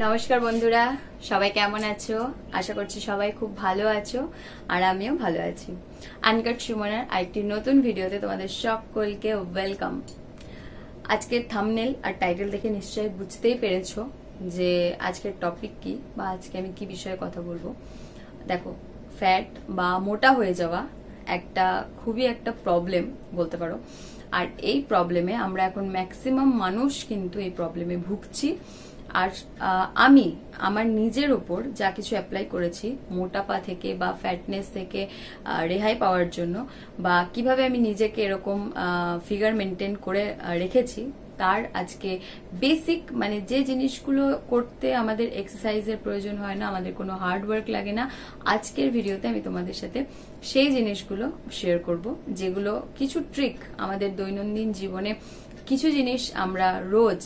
নমস্কার বন্ধুরা, সবাই কেমন আছো? আশা করছি সবাই খুব ভালো আছো, আর আমিও ভালো আছি। আনকাট সুমনার আরেকটি নতুন ভিডিওতে তোমাদের সকলকে ওয়েলকাম আজকের থামনেল আর টাইটেল দেখে নিশ্চয়ই বুঝতেই পেরেছ যে আজকের টপিক কি বা আজকে আমি কি বিষয়ে কথা বলব। দেখো ফ্যাট বা মোটা হয়ে যাওয়া একটা খুবই একটা প্রবলেম বলতে পারো। আর এই প্রবলেমে আমরা এখন ম্যাক্সিমাম মানুষ কিন্তু এই প্রবলেমে ভুগছি। আর আমি আমার নিজের ওপর যা কিছু অ্যাপ্লাই করেছি মোটাপা থেকে বা ফ্যাটনেস থেকে রেহাই পাওয়ার জন্য বা কীভাবে আমি নিজেকে এরকম ফিগার মেনটেন করে রেখেছি তার আজকে বেসিক মানে যে জিনিসগুলো করতে আমাদের এক্সারসাইজের প্রয়োজন হয় না, আমাদের কোনো হার্ড ওয়ার্ক লাগে না, আজকের ভিডিওতে আমি তোমাদের সাথে সেই জিনিসগুলো শেয়ার করব, যেগুলো কিছু ট্রিক আমাদের দৈনন্দিন জীবনে কিছু জিনিস আমরা রোজ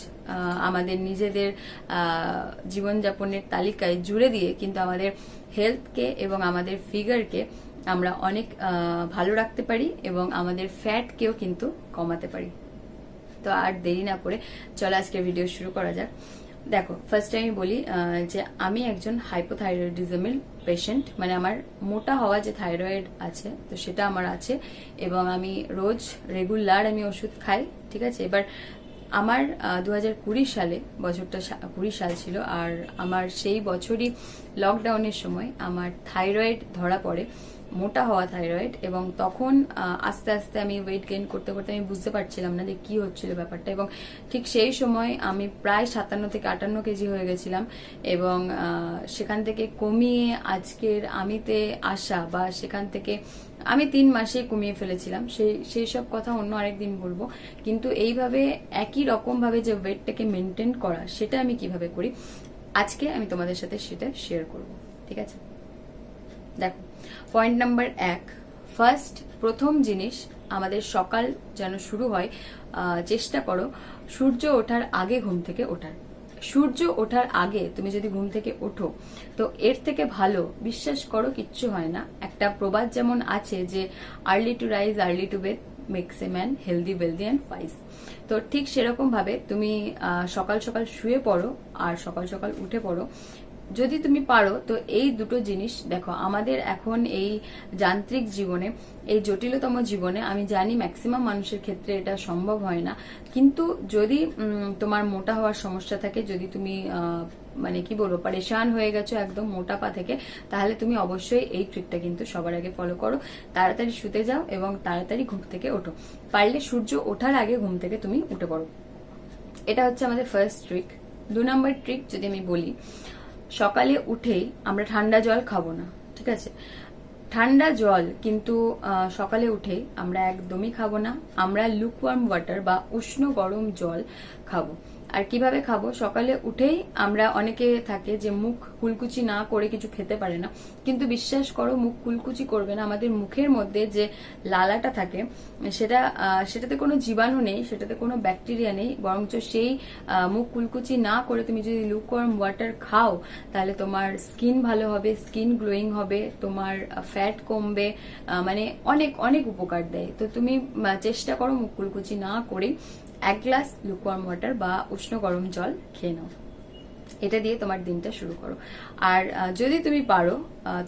আমাদের নিজেদের জীবনযাপনের তালিকায় জুড়ে দিয়ে কিন্তু আমাদের হেলথকে এবং আমাদের ফিগারকে আমরা অনেক ভালো রাখতে পারি এবং আমাদের ফ্যাটকেও কিন্তু কমাতে পারি। তো আর দেরি না করে চলো আজকে ভিডিও শুরু করা যাক। দেখো ফার্স্ট আমি বলি যে আমি একজন হাইপোথাইরয়েডিজমের পেশেন্ট মানে আমার মোটা হওয়া যে থাইরয়েড আছে, তো সেটা আমার আছে এবং আমি রোজ রেগুলার আমি ওষুধ খাই, ঠিক আছে? এবার আমার দু হাজার কুড়ি সালে, বছরটা কুড়ি সাল ছিল, আর আমার সেই বছরই লকডাউনের সময় আমার থাইরয়েড ধরা পড়ে। মোটা হওয়া থাইরয়েড এবং তখন আস্তে আস্তে আমি ওয়েট গেইন করতে করতে আমি বুঝতে পারছিলাম না যে কি হচ্ছিল ব্যাপারটা এবং ঠিক সেই সময় আমি প্রায় সাতান্ন থেকে আটান্ন কেজি হয়ে গেছিলাম এবং সেখান থেকে কমিয়ে আজকের আমিতে আসা বা সেখান থেকে আমি তিন মাসে কমিয়ে ফেলেছিলাম। সেই সেই সব কথা অন্য আরেকদিন বলব। কিন্তু এইভাবে একই রকম ভাবে যে ওয়েটটাকে মেনটেন করা, সেটা আমি কীভাবে করি? আজকে আমি তোমাদের সাথে সেটা শেয়ার করব। ঠিক আছে? দেখো। পয়েন্ট নাম্বার এক. ফার্স্ট প্রথম জিনিস আমাদের সকাল যেন শুরু হয় চেষ্টা করো সূর্য ওঠার আগে ঘুম থেকে ওঠার। সূর্য ওঠার আগে তুমি যদি ঘুম থেকে ওঠো, তো এর থেকে ভালো, বিশ্বাস করো কিচ্ছু হয় না। একটা প্রবাদ যেমন আছে যে early to rise early to bed makes a man healthy wealthy and wise তো ঠিক সেরকম ভাবে তুমি সকাল সকাল শুয়ে পড়ো আর সকাল সকাল উঠে পড়ো। যদি তুমি পারো, তো এই দুটো জিনিস দেখো, আমাদের এখন এই যান্ত্রিক জীবনে, এই জটিলতম জীবনে, আমি জানি ম্যাক্সিমাম মানুষের ক্ষেত্রে এটা সম্ভব হয় না, কিন্তু যদি তোমার মোটা হওয়ার সমস্যা থাকে, যদি তুমি মানে কি বলব, পারেশান হয়ে গেছো একদম মোটাপা থেকে, তাহলে তুমি অবশ্যই এই ট্রিকটা কিন্তু সবার আগে ফলো করো, তাড়াতাড়ি শুতে যাও এবং তাড়াতাড়ি ঘুম থেকে ওঠো, পারলে সূর্য ওঠার আগে ঘুম থেকে তুমি উঠে পড়ো। এটা হচ্ছে আমাদের ফার্স্ট ট্রিক দু নম্বর ট্রিক যদি আমি বলি সকালে উঠেই আমরা ঠান্ডা জল খাব না, ঠিক আছে? ঠান্ডা জল কিন্তু সকালে উঠে আমরা একদমই খাব না। আমরা লুকওয়ার্ম ওয়াটার বা উষ্ণ গরম জল খাব। আর কীভাবে খাব? সকালে উঠেই আমরা অনেকে থাকে যে মুখ কুলকুচি না করে কিছু খেতে পারে না। কিন্তু বিশ্বাস করো, মুখ কুলকুচি করবে না। আমাদের মুখের মধ্যে যে লালাটা থাকে, সেটা সেটাতে কোনো জীবাণু নেই, সেটাতে কোনো ব্যাকটেরিয়া নেই। বরঞ্চ সেই মুখ কুলকুচি না করে তুমি যদি লুকওয়ার্ম ওয়াটার খাও, তাহলে তোমার স্কিন ভালো হবে স্কিন গ্লোয়িং হবে, তোমার ফ্যাট কমবে মানে অনেক অনেক উপকার দেয়। তো তুমি চেষ্টা করো মুখ কুলকুচি না করে এক গ্লাস লুকওয়ার্ম ওয়াটার বা উষ্ণ গরম জল খেয়ে নাও। এটা দিয়ে তোমার দিনটা শুরু করো। আর যদি তুমি পারো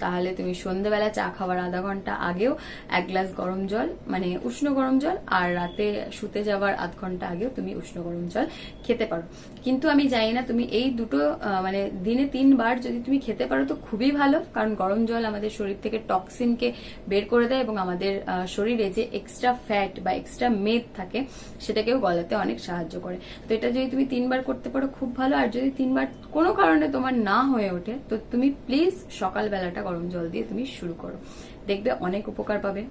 তাহলে তুমি সন্ধ্যেবেলা চা খাওয়ার আধা ঘণ্টা আগেও এক গ্লাস গরম জল মানে উষ্ণ গরম জল, আর রাতে শুতে যাওয়ার আধ ঘণ্টা আগেও তুমি উষ্ণ গরম জল খেতে পারো। কিন্তু আমি জানি না তুমি এই দুটো মানে দিনে তিনবার যদি তুমি খেতে পারো তো খুবই ভালো, কারণ গরম জল আমাদের শরীর থেকে টক্সিনকে বের করে দেয় এবং আমাদের শরীরে যে এক্সট্রা ফ্যাট বা এক্সট্রা মেদ থাকে, সেটাকেও গলাতে অনেক সাহায্য করে। তো এটা যদি তুমি তিনবার করতে পারো, খুব ভালো। আর যদি তিনবার কোনো কারণে তোমার না হয়ে ওঠে, তো তুমি প্লিজ সকালবেলাটা গরম জল দিয়ে তুমি শুরু করো। দেখবে অনেক উপকার পাবে।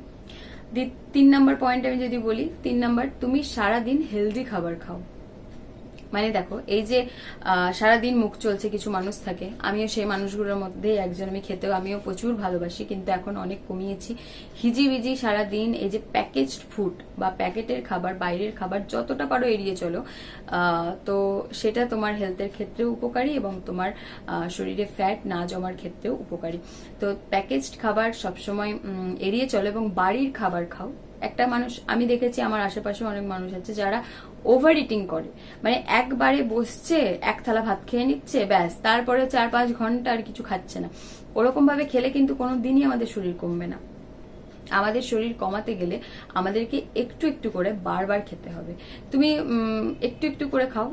তিন নাম্বার পয়েন্ট আমি যদি বলি, তিন নাম্বার তুমি সারাদিন হেলদি খাবার খাও। মানে দেখো, এই যে সারাদিন মুখ চলছে, কিছু মানুষ থাকে, আমিও সেই মানুষগুলোর মধ্যে একজন, আমি খেতেও, আমিও প্রচুর ভালোবাসি, কিন্তু এখন অনেক কমিয়েছি। হিজিবিজি সারাদিন এই যে প্যাকেজড ফুড বা প্যাকেটের খাবার, বাইরের খাবার, যতটা পারো এড়িয়ে চলো। তো সেটা তোমার হেলথের ক্ষেত্রেও উপকারী এবং তোমার শরীরে ফ্যাট না জমার ক্ষেত্রেও উপকারী। তো প্যাকেজড খাবার সবসময় এড়িয়ে চলো এবং বাড়ির খাবার খাও। একটা মানুষ, আমি দেখেছি আমার আশেপাশে অনেক মানুষ আছে যারা ওভার ইটিং করে। মানে একবারে বসছে, এক থালা ভাত খেয়ে নিচ্ছে, ব্যাস, তারপরে চার পাঁচ ঘণ্টা আর কিছু খাচ্ছে না। ওরকম ভাবে খেলে কিন্তু কোনো দিনই আমাদের শরীর কমবে না। আমাদের শরীর কমাতে গেলে আমাদেরকে একটু একটু করে বারবার খেতে হবে। তুমি একটু একটু করে খাও।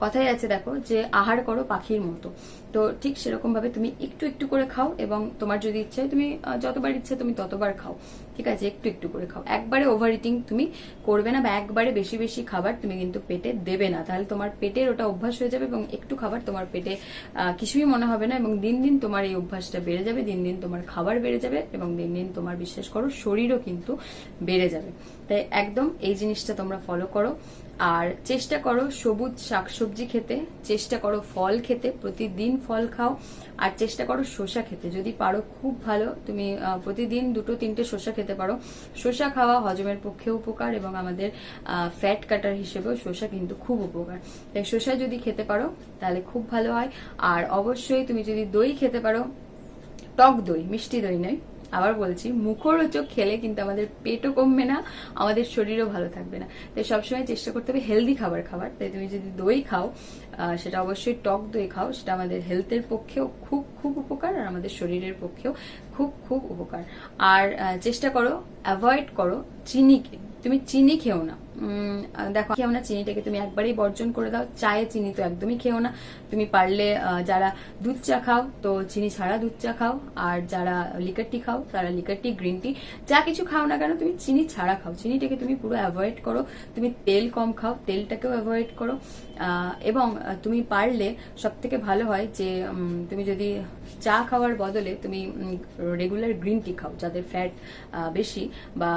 কথাই আছে দেখো যে আহার করো পাখির মতো। তো ঠিক সেরকম ভাবে তুমি একটু একটু করে খাও এবং তোমার যদি ইচ্ছে তুমি যতবার ইচ্ছে তুমি ততবার খাও। ঠিক আছে, একটু একটু করে খাও। একবারে ওভার ইটিং তুমি করবে না বা একবারে বেশি বেশি খাবার তুমি কিন্তু পেটে দেবে না। তাহলে তোমার পেটের ওটা অভ্যাস হয়ে যাবে এবং একটু খাবার তোমার পেটে কিছুই মনে হবে না এবং দিন দিন তোমার এই অভ্যাসটা বেড়ে যাবে, দিন দিন তোমার খাবার বেড়ে যাবে এবং দিন দিন তোমার বিশ্বাস করো শরীরও কিন্তু বেড়ে যাবে। তাই একদম এই জিনিসটা তোমরা ফলো করো। আর চেষ্টা করো সবুজ শাকসবজি খেতে, চেষ্টা করো ফল খেতে, প্রতিদিন ফল খাও, আর চেষ্টা করো শসা খেতে। যদি পারো খুব ভালো, তুমি প্রতিদিন দুটো, তিনটে শসা খেতে পারো। শসা খাওয়া হজমের পক্ষে উপকার এবং আমাদের ফ্যাট কাটার হিসেবেও শসা কিন্তু খুব উপকার। তাই শসা যদি খেতে পারো, তাহলে খুব ভালো হয়। আর অবশ্যই তুমি যদি দই খেতে পারো, টক দই, মিষ্টি দই নয়। আবার বলছি, মুখরোচক খেলে কিন্তু আমাদের পেটও কমবে না, আমাদের শরীরও ভালো থাকবে না। তাই সবসময় চেষ্টা করতে হবে হেলদি খাবার খাবার তাই তুমি যদি দই খাও সেটা অবশ্যই টক দই খাও, সেটা আমাদের হেলথের পক্ষেও খুব খুব উপকার আর আমাদের শরীরের পক্ষেও খুব খুব উপকার। আর চেষ্টা করো অ্যাভয়েড করো চিনিকে তুমি চিনি খেও না। দেখো, খেও না চিনিটাকে তুমি একবারেই বর্জন করে দাও। চায়ে চিনি তো একদমই খেও না। তুমি পারলে যারা দুধ চা খাও, তো চিনি ছাড়া দুধ চা খাও। আর যারা লিকার টি খাও, তারা লিকার টি গ্রিন টি যা কিছু খাও না কেন, তুমি চিনি ছাড়া খাও। চিনিটাকে তুমি পুরো অ্যাভয়েড করো। তুমি তেল কম খাও, তেলটাকেও অ্যাভয়েড করো। এবং তুমি পারলে সব থেকে ভালো হয় যে তুমি যদি চা খাওয়ার বদলে তুমি রেগুলার গ্রিন টি খাও, যাদের ফ্যাট বেশি বা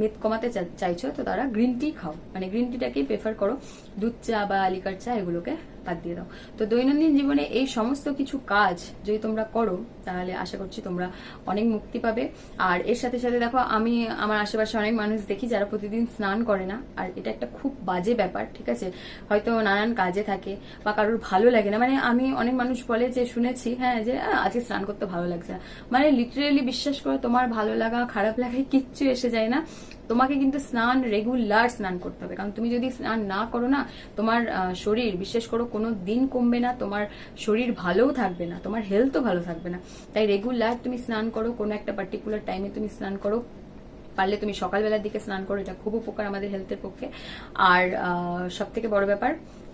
মেদ কমাতে চাইছো, তো তারা গ্রিন টি খাও। মানে গ্রিন টিটাকেই প্রেফার করো। দুধ চা বা আলিকার চা এগুলোকে বাদ দিয়ে দাও। তো দৈনন্দিন জীবনে এই সমস্ত কিছু কাজ যদি তোমরা করো, তাহলে আশা করছি তোমরা অনেক মুক্তি পাবে। আর এর সাথে সাথে দেখো, আমি আমার আশেপাশে অনেক মানুষ দেখি যারা প্রতিদিন স্নান করে না। আর এটা একটা খুব বাজে ব্যাপার, ঠিক আছে? হয়তো নানান কাজে থাকে বা কারোর ভালো লাগে না। মানে আমি অনেক মানুষ বলে যে শুনেছি হ্যাঁ যে আজকে স্নান করতে ভালো লাগছে না। মানে লিটারেলি বিশ্বাস করো, তোমার ভালো লাগা, খারাপ লাগায় কিচ্ছু এসে যায় না। তোমাকে কিন্তু স্নান রেগুলার স্নান করতে হবে। কারণ তুমি যদি স্নান না করো না, তোমার শরীর বিশেষ করো, কোনো দিন কমবে না, তোমার শরীর ভালোও থাকবে না, তোমার হেলথও ভালো থাকবে না। তাই রেগুলার তুমি স্নান করো, কোনো একটা পার্টিকুলার টাইমে তুমি স্নান করো। পারলে তুমি সকালবেলার দিকে স্নান করো, এটা খুব উপকার আমাদের হেলথের পক্ষে। আর সব থেকে বড় ব্যাপার,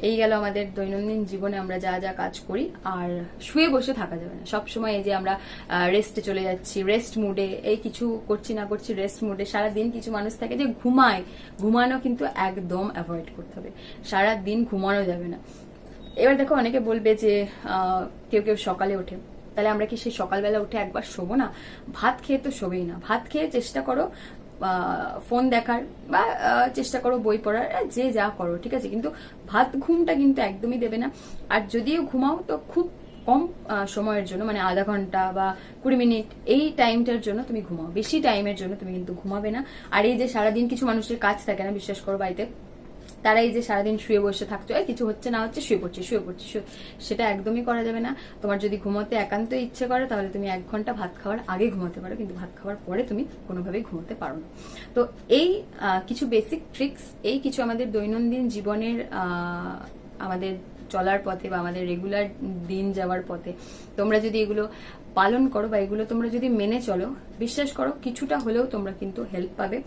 এই গেল আমাদের দৈনন্দিন জীবনে আমরা যা যা কাজ করি, আর শুয়ে বসে থাকা যাবে না। সব সময় এই যে আমরা রেস্টে চলে যাচ্ছি রেস্ট মুডে এই কিছু করছি না করছি রেস্ট মুডে সারা দিন কিছু মানুষ থাকে যে ঘুমায়, ঘুমানো কিন্তু একদম অ্যাভয়েড করতে হবে। সারা দিন ঘুমানো যাবে না। এবার দেখো অনেকে বলবে যে কেউ কেউ সকালে ওঠে। তাহলে আমরা কি সেই সকালবেলা উঠে একবার শোবো না? ভাত খেয়ে তো শোবেই না। ভাত খেয়ে চেষ্টা করো ফোন দেখার বা চেষ্টা করো বই পড়ার যে যা করো, ঠিক আছে? কিন্তু ভাত ঘুমটা কিন্তু একদমই দেবে না। আর যদিও ঘুমাও তো খুব কম সময়ের জন্য মানে আধা ঘণ্টা বা কুড়ি মিনিট, এই টাইমটার জন্য তুমি ঘুমাও। বেশি টাইমের জন্য তুমি কিন্তু ঘুমাবে না। আর এই যে সারাদিন কিছু মানুষের কাজ থাকে না, বিশ্বাস করো বাড়িতে তারা এই যে সারাদিন শুয়ে বসে থাকতো, এই কিছু হচ্ছে না, হচ্ছে শুয়ে পড়ছি শুয়ে পড়ছি সেটা একদমই করা যাবে না। তোমার যদি ঘুমোতে একান্ত ইচ্ছে করে, তাহলে তুমি এক ঘণ্টা ভাত খাওয়ার আগে ঘুমাতে পারো, কিন্তু ভাত খাওয়ার পরে তুমি কোনোভাবেই ঘুমোতে পারো না। তো এই কিছু বেসিক ট্রিক্স এই কিছু আমাদের দৈনন্দিন জীবনের আমাদের চলার পথে বা আমাদের রেগুলার দিন যাওয়ার পথে, তোমরা যদি এগুলো পালন করো বা এগুলো তোমরা যদি মেনে চলো, বিশ্বাস করো কিছুটা হলেও তোমরা কিন্তু হেল্প পাবে।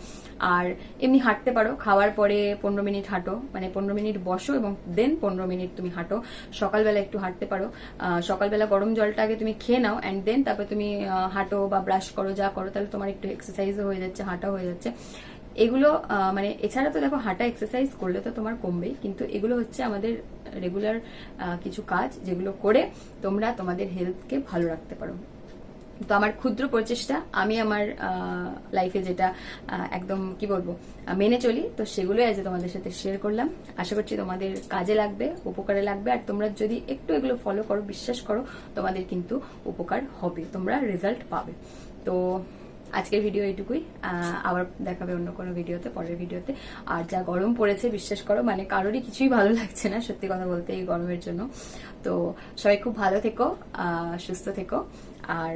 আর এমনি হাঁটতে পারো, খাওয়ার পরে পনেরো মিনিট হাঁটো মানে পনেরো মিনিট বসো এবং দেন পনেরো মিনিট তুমি হাঁটো। সকালবেলা একটু হাঁটতে পারো। সকালবেলা গরম জলটা আগে তুমি খেয়ে নাও অ্যান্ড দেন তারপর তুমি হাঁটো বা ব্রাশ করো, যা করো, তাহলে তোমার একটু এক্সারসাইজও হয়ে যাচ্ছে হাঁটা হয়ে যাচ্ছে। এগুলো মানে এছাড়া তো দেখো হাঁটা এক্সারসাইজ করলে তো তোমার কমবেই, কিন্তু এগুলো হচ্ছে আমাদের রেগুলার কিছু কাজ যেগুলো করে তোমরা তোমাদের হেলথকে ভালো রাখতে পারো। তো আমার ক্ষুদ্র প্রচেষ্টা, আমি আমার লাইফে যেটা একদম কি বলব মেনে চলি, তো সেগুলোই আজ তোমাদের সাথে শেয়ার করলাম। আশা করছি তোমাদের কাজে লাগবে, উপকারে লাগবে, আর তোমরা যদি একটু এগুলো ফলো করো, বিশ্বাস করো, তোমাদের কিন্তু উপকার হবে, তোমরা রেজাল্ট পাবে। তো আজকের ভিডিও এইটুকুই। আবার দেখাবে অন্য কোনো ভিডিওতে পরের ভিডিওতে আর যা গরম পড়েছে, বিশ্বাস করো মানে কারোরই কিছুই ভালো লাগছে না, সত্যি কথা বলতে, এই গরমের জন্য। তো সবাই খুব ভালো থেকো সুস্থ থেকো, আর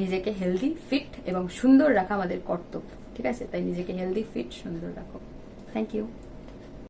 নিজেকে হেলদি ফিট এবং সুন্দর রাখা আমাদের কর্তব্য, ঠিক আছে? তাই নিজেকে হেলদি ফিট সুন্দর রাখো। Thank you